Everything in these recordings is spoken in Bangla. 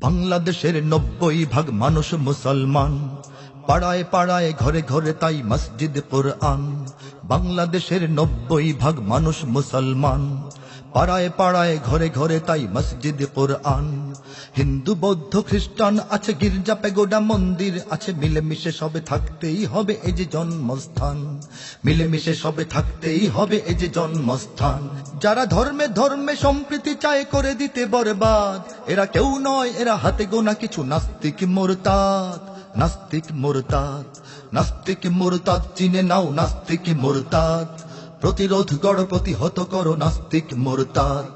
বাংলাদেশের নব্বই ভাগ মানুষ মুসলমান। পাড়ায় পাড়ায়, ঘরে ঘরে তাই মসজিদ কোরআন। বাংলাদেশের নব্বই ভাগ মানুষ মুসলমান। পাড়ায় পাড়ায়, ঘরে ঘরে তাই মসজিদ কোরআন। হিন্দু, বৌদ্ধ, খ্রিস্টান আছে, গির্জা, পেগোডা, মন্দির আছে, মিলেমিশে সবে থাকতেই হবে এই যে জন্মস্থান। মিলেমিশে সবে থাকতেই হবে এই যে জন্মস্থান। যারা ধর্মে ধর্মে সম্প্রীতি চায় করে দিতে বরবাদ, এরা কেউ নয়, এরা হাতে গোনা কিছু নাস্তিক মোরতাদ নাস্তিক মোরতাদ নাস্তিক মোরতাদ চিনে নাও নাস্তিক মোরতাদ, প্রতিরোধ গড় প্রতিহত করো নাস্তিক মোরতাদ।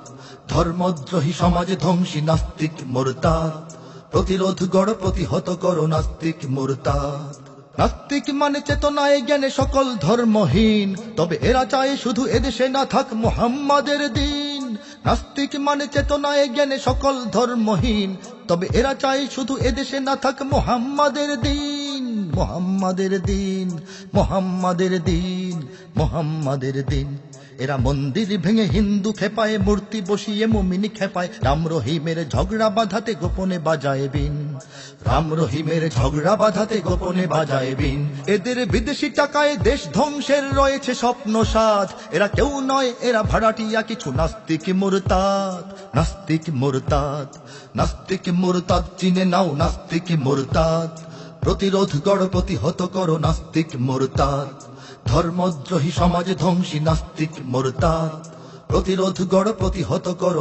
ধর্মদ্রোহী সমাজে ধ্বংসী নাস্তিক মোরতাদ। প্রতিরোধ গড় প্রতিহত করো নাস্তিক মোরতাদ। নাস্তিক মানে চেতনায় জ্ঞানে সকল ধর্মহীন। তবে এরা চায় শুধু এদেশে না থাক মোহাম্মদের দিন। নাস্তিক মানে চেতনায় জ্ঞানে সকল ধর্মহীন। তবে এরা চায় শুধু এদেশে না থাক মোহাম্মদের দিন। মোহাম্মদের দিন মোহাম্মদের দিন। মোহাম্মদের দিন। এরা মন্দির ভেঙে হিন্দু খেপায়, মূর্তি বসিয়ে মুমিনি খেপায়। রাম রহিমের ঝগড়া বাঁধাতে গোপনে বাজায় বিন। রাম রহিমের ঝগড়া বাঁধাতে গোপনে বাজায় বিন। এদের বিদেশি টাকায় দেশ ধ্বংসের রয়েছে স্বপ্ন সাথ এরা কেউ নয়, এরা ভাড়াটিয়া কিছু নাস্তিক মুরতাদ। নাস্তিক মুরতাদ নাস্তিক মুরতাদ চিনে নাও নাস্তিক মুরতাদ। প্রতিরোধ গড় প্রতিহত কর নাস্তিক মোরতার ধর্মদ্রোহী সমাজ ধ্বংসী নাস্তিক মোরতার প্রতিরোধ গড় প্রতিহত কর